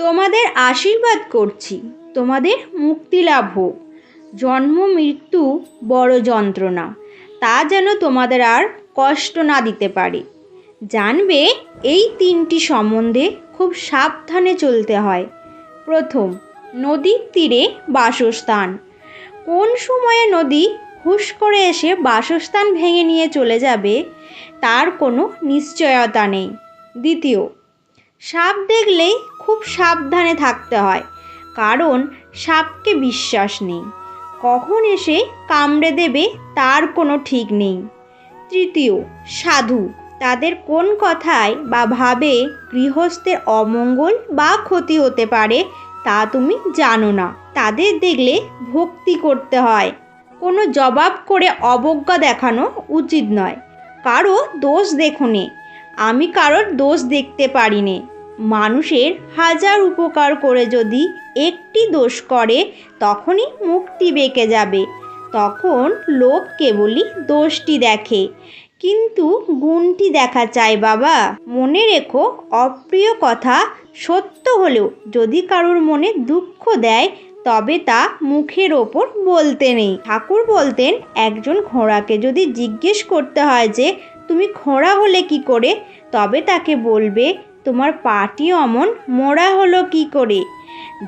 তোমাদের আশীর্বাদ করছি, তোমাদের মুক্তি লাভ হোক। জন্ম, মৃত্যু, বড় যন্ত্রণা, তা যেন তোমাদের আর কষ্ট না দিতে পারে। জানবে এই তিনটি সম্বন্ধে খুব সাবধানে চলতে হয়। প্রথম, নদীর তীরে বাসস্থান। কোন সময়ে নদী হুশ করে এসে বাসস্থান ভেঙে নিয়ে চলে যাবে, তার কোনো নিশ্চয়তা নেই। দ্বিতীয়, সাপ দেখলেই খুব সাবধানে থাকতে হয়। কারণ সাপকে বিশ্বাস নেই। কখন এসে কামড়ে দেবে তার কোনো ঠিক নেই। তৃতীয়, সাধু। তাদের কোন কথায় বা ভাবে গৃহস্থের অমঙ্গল বা ক্ষতি হতে পারে তা তুমি জানো না। তাদের দেখলে ভক্তি করতে হয়। কোনো জবাব করে অবজ্ঞা দেখানো উচিত নয়। কারও দোষ দেখুনে আমি কারোর দোষ দেখতে পারি নে। মানুষের হাজার উপকার করে যদি একটি দোষ করে, তখনই মুক্তি বেঁকে যাবে। তখন লোক কেবলই দোষটি দেখে। কিন্তু গুণটি দেখা চাই বাবা। মনে রেখো, অপ্রিয় কথা সত্য হলেও যদি কারোর মনে দুঃখ দেয়, তবে তা মুখের ওপর বলতে নেই। ঠাকুর বলতেন, একজন ঘোড়াকে যদি জিজ্ঞেস করতে হয় যে, তুমি ঘোড়া হলে কি করে? তবে তাকে বলবে তোমার পাটি অমন, মোড়া হলো কি করে?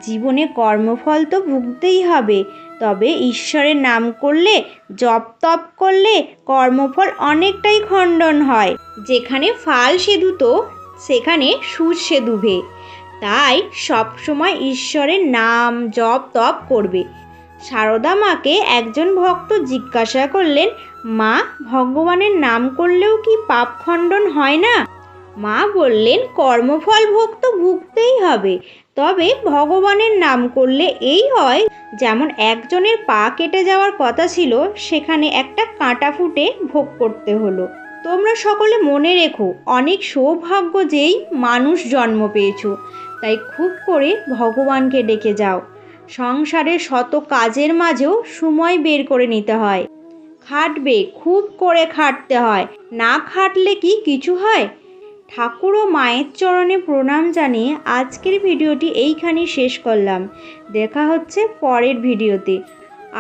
জীবনে কর্মফল তো ভুগতেই হবে, তবে ঈশ্বরের নাম করলে, জপ তপ করলে কর্মফল অনেকটাই খণ্ডন হয়। যেখানে ফাল সেধুতো সেখানে সুর সেধুবে তাই সবসময় ঈশ্বরের নাম, জপ তপ করবে। সারদা মাকে একজন ভক্ত জিজ্ঞাসা করলেন, মা, ভগবানের নাম করলেও কি পাপ খণ্ডন হয় না? মা বললেন, কর্মফল ভোগ তো ভুগতেই হবে। তবে ভগবানের নাম করলে এই হয়, যেমন একজনের পা কেটে যাওয়ার কথা ছিল, সেখানে একটা কাঁটা ফুটে ভোগ করতে হলো। তোমরা সকলে মনে রেখো, অনেক সৌভাগ্য যেই মানুষ জন্ম পেয়েছ। তাই খুব করে ভগবানকে ডেকে যাও। সংসারের শত কাজের মাঝেও সময় বের করে নিতে হয়। খাটবে, খুব করে খাটতে হয়। না খাটলে কি কিছু হয়? ঠাকুর ও মায়ের চরণে প্রণাম জানিয়ে আজকের ভিডিওটি এইখানেই শেষ করলাম। দেখা হচ্ছে পরের ভিডিওতে।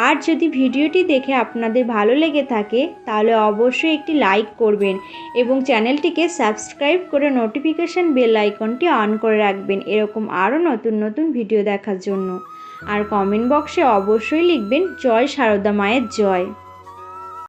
আর যদি ভিডিওটি দেখে আপনাদের ভালো লেগে থাকে, তাহলে অবশ্যই একটি লাইক করবেন এবং চ্যানেলটিকে সাবস্ক্রাইব করে নোটিফিকেশান বেল আইকনটি অন করে রাখবেন এরকম আরও নতুন নতুন ভিডিও দেখার জন্য। আর কমেন্ট বক্সে অবশ্যই লিখবেন, জয় সারদা মায়ের জয়।